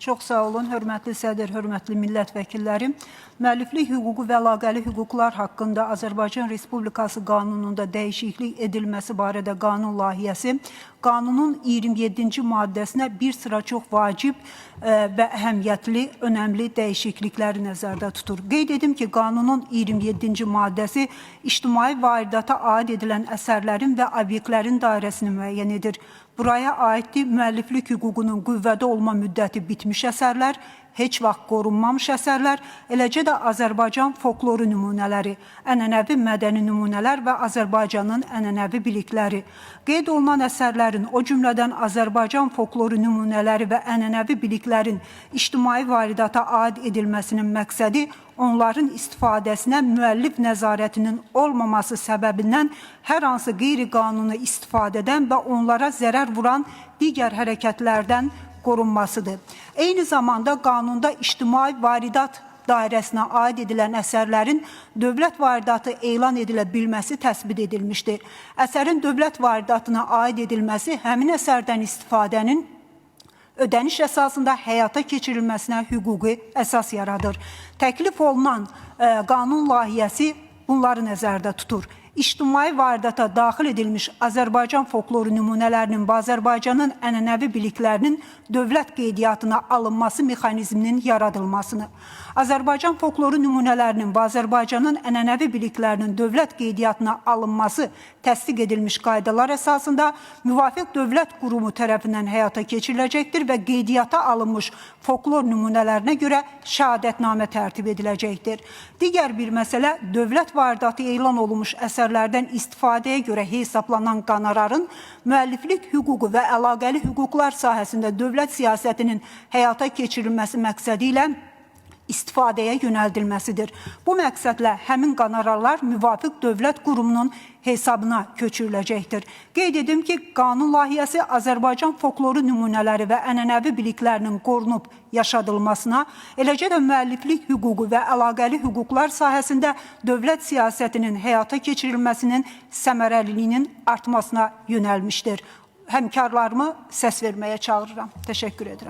Çox sağ olun, hörmətli sədr, hörmətli millət vəkilləri. Müəlliflik hüququ və əlaqəli hüquqlar haqqında Azərbaycan Respublikası qanununda dəyişiklik edilməsi barədə qanun layihəsi qanunun 27-ci maddəsinə bir sıra çox vacib e, və əhəmiyyətli, önəmli dəyişiklikləri nəzərdə tutur. Qeyd edim ki, qanunun 27-ci maddəsi ictimai vairdata aid edilən əsərlərin və obyektlərin dairəsini müəyyən edir. Buraya aiddir müəlliflik hüququnun qüvvədə olma müddəti bitmiş əsərlər, heç vaxt qorunmamış əsərlər, eləcə də Azərbaycan folkloru nümunələri, ənənəvi mədəni nümunələr və Azərbaycanın ənənəvi bilikləri. Qeyd olunan əsərlərin, o cümlədən Azərbaycan folkloru nümunələri və ənənəvi biliklərin ictimai varidata aid edilməsinin məqsədi onların istifadəsinə müəllif nəzarətinin olmaması səbəbindən hər hansı qeyri-qanuni istifadədən və onlara zərər vuran digər hərəkətlərdən qorunmasıdır. Eyni zamanda qanunda ictimai varidat dairəsinə aid edilən əsərlərin dövlət varidatı elan edilə bilməsi təsbit edilmişdir. Əsərin dövlət varidatına aid edilməsi həmin əsərdən istifadənin ödəniş əsasında həyata keçirilməsinə hüquqi əsas yaradır. Təklif olunan e, qanun layihəsi bunları nəzərdə tutur. İctimai varidata daxil edilmiş Azərbaycan folkloru nümunələrinin və Azərbaycanın ənənəvi biliklərinin dövlət qeydiyyatına alınması mexanizminin yaradılmasını, Azərbaycan folkloru nümunələrinin və Azərbaycanın ənənəvi biliklərinin dövlət qeydiyyatına alınması təsdiq edilmiş qaydalar əsasında müvafiq dövlət qurumu tərəfindən həyata keçiriləcəkdir və qeydiyyata alınmış folklor nümunələrinə görə şəhadətnamə tərtib ediləcəkdir. Digər bir məsələ dövlət varidatı elan olunmuş əsərlərdən istifadəyə görə hesaplanan qonorarın müəlliflik hüququ və əlaqəli hüquqlar sahəsində dövlət siyasətinin həyata keçirilməsi məqsədi ilə istifadəyə yönəldilməsidir. Bu məqsədlə həmin qonorarlar müvafiq dövlət qurumunun hesabına köçürüləcəkdir. Qeyd edim ki, qanun layihəsi Azərbaycan folkloru nümunələri və ənənəvi biliklərinin qorunub yaşadılmasına, eləcə də müəlliflik hüququ və əlaqəli hüquqlar sahəsində dövlət siyasətinin həyata keçirilməsinin səmərəliliyinin artmasına yönəlmişdir. Həmkarlarımı səs verməyə çağırıram. Təşəkkür edirəm.